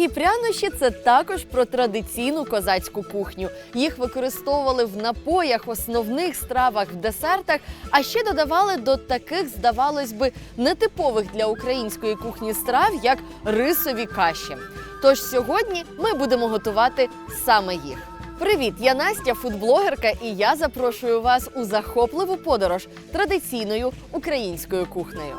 Дорогі прянощі це також про традиційну козацьку кухню. Їх використовували в напоях, основних стравах, в десертах, а ще додавали до таких, здавалось би, нетипових для української кухні страв, як рисові каші. Тож сьогодні ми будемо готувати саме їх. Привіт, я Настя, фудблогерка, і я запрошую вас у захопливу подорож традиційною українською кухнею.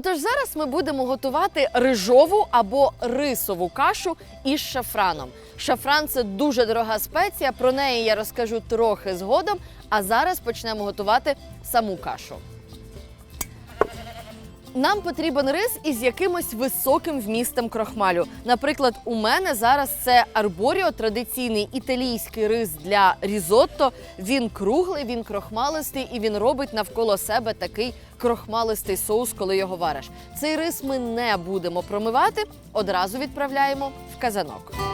Отож, зараз ми будемо готувати рижову або рисову кашу із шафраном. Шафран це дуже дорога спеція. Про неї я розкажу трохи згодом. А зараз почнемо готувати саму кашу. Нам потрібен рис із якимось високим вмістом крохмалю. Наприклад, у мене зараз це арборіо, традиційний італійський рис для різотто. Він круглий, він крохмалистий і він робить навколо себе такий крохмалистий соус, коли його вариш. Цей рис ми не будемо промивати, одразу відправляємо в казанок.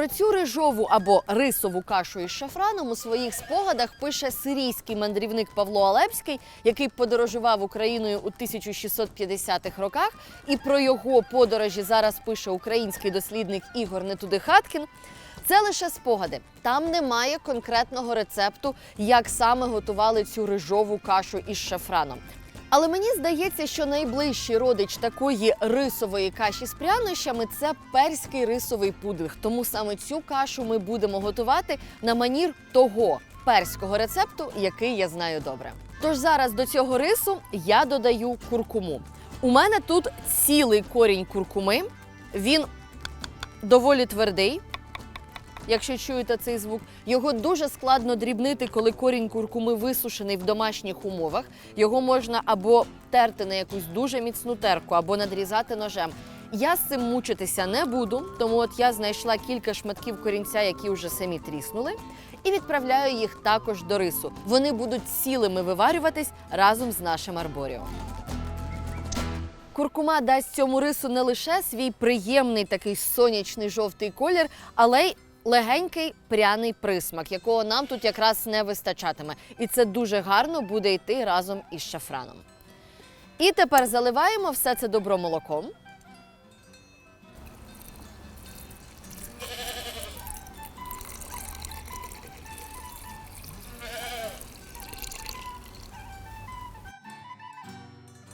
Про цю рижову або рисову кашу із шафраном у своїх спогадах пише сирійський мандрівник Павло Алепський, який подорожував Україною у 1650-х роках. І про його подорожі зараз пише український дослідник Ігор Нетудихаткін. Це лише спогади. Там немає конкретного рецепту, як саме готували цю рижову кашу із шафраном. Але мені здається, що найближчий родич такої рисової каші з прянощами це перський рисовий пудинг. Тому саме цю кашу ми будемо готувати на манір того перського рецепту, який я знаю добре. Тож зараз до цього рису я додаю куркуму. У мене тут цілий корінь куркуми. Він доволі твердий. Якщо чуєте цей звук, його дуже складно дрібнити, коли корінь куркуми висушений в домашніх умовах. Його можна або терти на якусь дуже міцну терку, або надрізати ножем. Я з цим мучитися не буду, тому от я знайшла кілька шматків корінця, які вже самі тріснули, і відправляю їх також до рису. Вони будуть цілими виварюватись разом з нашим арборіо. Куркума дасть цьому рису не лише свій приємний такий сонячний жовтий колір, але й легенький пряний присмак, якого нам тут якраз не вистачатиме. І це дуже гарно буде йти разом із шафраном. І тепер заливаємо все це добро молоком.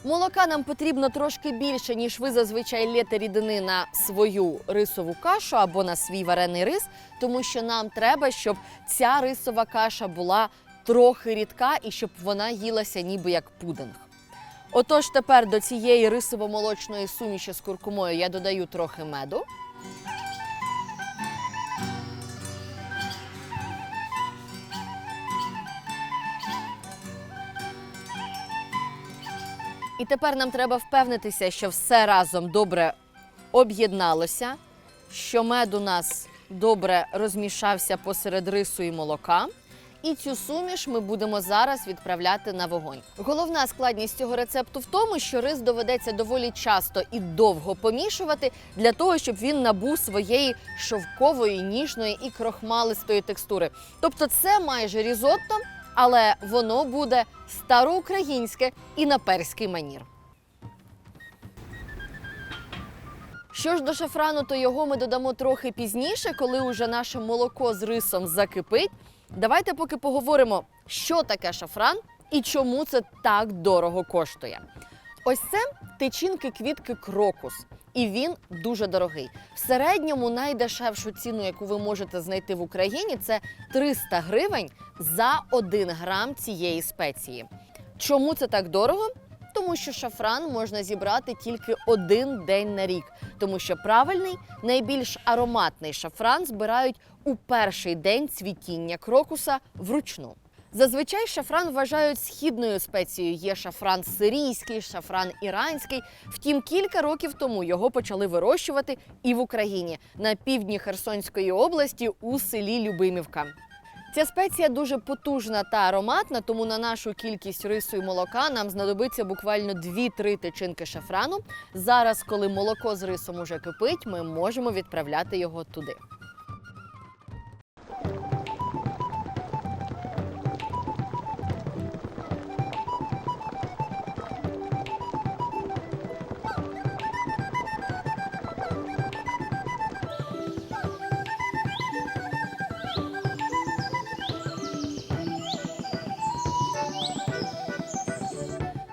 Молока нам потрібно трошки більше, ніж ви зазвичай лєте рідини на свою рисову кашу або на свій варений рис, тому що нам треба, щоб ця рисова каша була трохи рідка і щоб вона їлася ніби як пудинг. Отож, тепер до цієї рисово-молочної суміші з куркумою я додаю трохи меду. І тепер нам треба впевнитися, що все разом добре об'єдналося, що мед у нас добре розмішався посеред рису і молока. І цю суміш ми будемо зараз відправляти на вогонь. Головна складність цього рецепту в тому, що рис доведеться доволі часто і довго помішувати для того, щоб він набув своєї шовкової, ніжної і крохмалистої текстури. Тобто, це майже різотто, але воно буде староукраїнське і на перський манір. Що ж до шафрану, то його ми додамо трохи пізніше, коли уже наше молоко з рисом закипить. Давайте поки поговоримо, що таке шафран і чому це так дорого коштує. Ось це тичинки квітки крокус, і він дуже дорогий. В середньому найдешевшу ціну, яку ви можете знайти в Україні, це 300 гривень за 1 грам цієї спеції. Чому це так дорого? Тому що шафран можна зібрати тільки один день на рік, тому що правильний, найбільш ароматний шафран збирають у перший день цвітіння крокуса вручну. Зазвичай шафран вважають східною спецією. Є шафран сирійський, шафран іранський. Втім, кілька років тому його почали вирощувати і в Україні на півдні Херсонської області у селі Любимівка. Ця спеція дуже потужна та ароматна, тому на нашу кількість рису і молока нам знадобиться буквально 2-3 тичинки шафрану. Зараз, коли молоко з рисом уже кипить, ми можемо відправляти його туди.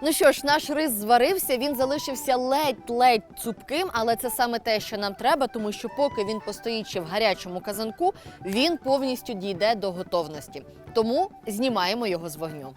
Ну що ж, наш рис зварився, він залишився ледь-ледь цупким, але це саме те, що нам треба, тому що поки він постоїть ще в гарячому казанку, він повністю дійде до готовності. Тому знімаємо його з вогню.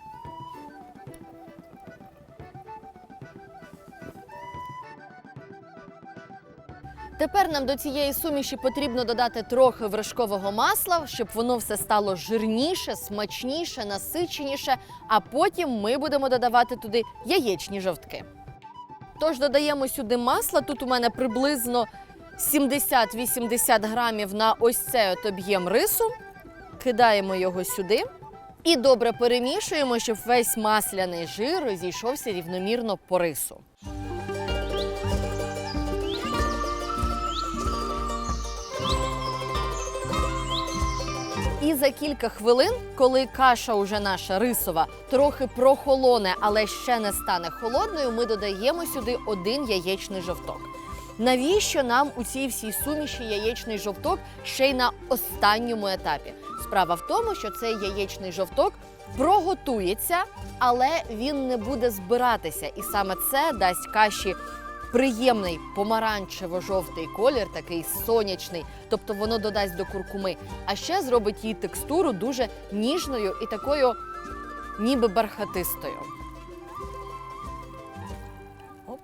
Тепер нам до цієї суміші потрібно додати трохи вершкового масла, щоб воно все стало жирніше, смачніше, насиченіше. А потім ми будемо додавати туди яєчні жовтки. Тож додаємо сюди масло. Тут у мене приблизно 70-80 грамів на ось цей от об'єм рису. Кидаємо його сюди і добре перемішуємо, щоб весь масляний жир розійшовся рівномірно по рису. І за кілька хвилин, коли каша уже наша рисова трохи прохолоне, але ще не стане холодною, ми додаємо сюди один яєчний жовток. Навіщо нам у цій всій суміші яєчний жовток ще й на останньому етапі? Справа в тому, що цей яєчний жовток проготується, але він не буде збиратися. І саме це дасть каші приємний помаранчево-жовтий колір, такий сонячний, тобто воно додасть до куркуми, а ще зробить її текстуру дуже ніжною і такою, ніби бархатистою. Оп.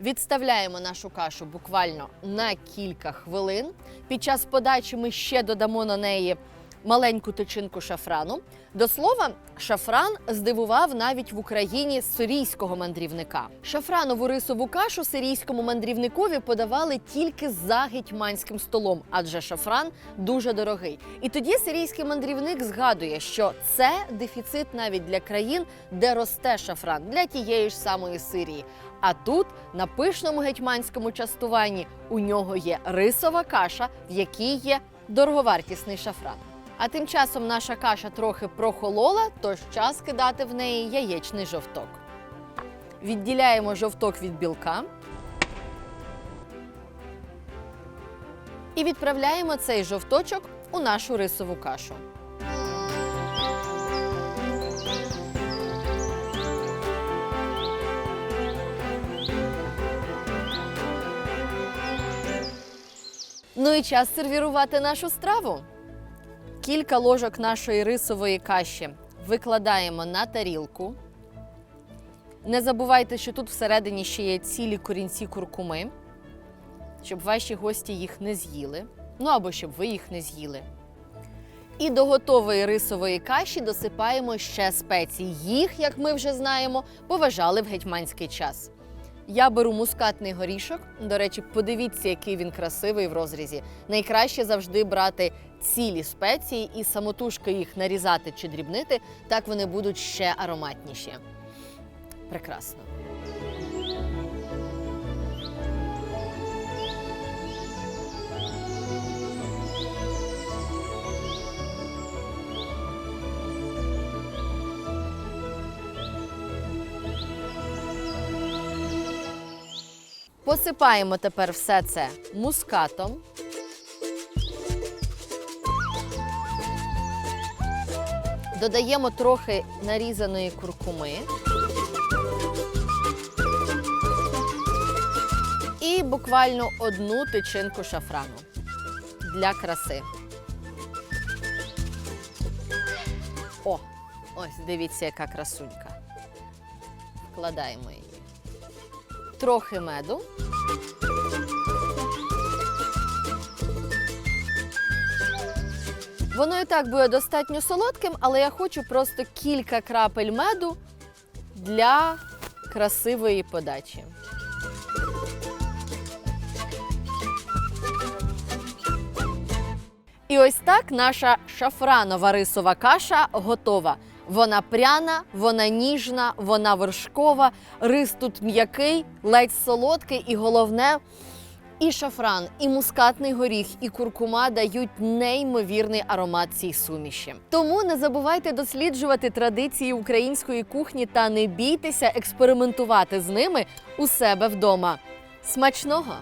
Відставляємо нашу кашу буквально на кілька хвилин. Під час подачі ми ще додамо на неї маленьку тичинку шафрану. До слова, шафран здивував навіть в Україні сирійського мандрівника. Шафранову рисову кашу сирійському мандрівникові подавали тільки за гетьманським столом, адже шафран дуже дорогий. І тоді сирійський мандрівник згадує, що це дефіцит навіть для країн, де росте шафран, для тієї ж самої Сирії. А тут, на пишному гетьманському частуванні, у нього є рисова каша, в якій є дороговартісний шафран. А тим часом наша каша трохи прохолола, тож час кидати в неї яєчний жовток. Відділяємо жовток від білка. І відправляємо цей жовточок у нашу рисову кашу. Ну і час сервірувати нашу страву. Кілька ложок нашої рисової каші викладаємо на тарілку. Не забувайте, що тут всередині ще є цілі корінці куркуми, щоб ваші гості їх не з'їли. Ну або щоб ви їх не з'їли. І до готової рисової каші досипаємо ще спеції. Їх, як ми вже знаємо, поважали в гетьманський час. Я беру мускатний горішок. До речі, подивіться, який він красивий в розрізі. Найкраще завжди брати цілі спеції і самотужки їх нарізати чи дрібнити, так вони будуть ще ароматніші. Прекрасно. Посипаємо тепер все це мускатом. Додаємо трохи нарізаної куркуми. І буквально одну тичинку шафрану для краси. О, ось дивіться, яка красунька. Вкладаємо її. Трохи меду. Воно і так буде достатньо солодким, але я хочу просто кілька крапель меду для красивої подачі. І ось так наша шафранова рисова каша готова. Вона пряна, вона ніжна, вона вершкова, рис тут м'який, ледь солодкий, і головне, і шафран, і мускатний горіх, і куркума дають неймовірний аромат цій суміші. Тому не забувайте досліджувати традиції української кухні та не бійтеся експериментувати з ними у себе вдома. Смачного!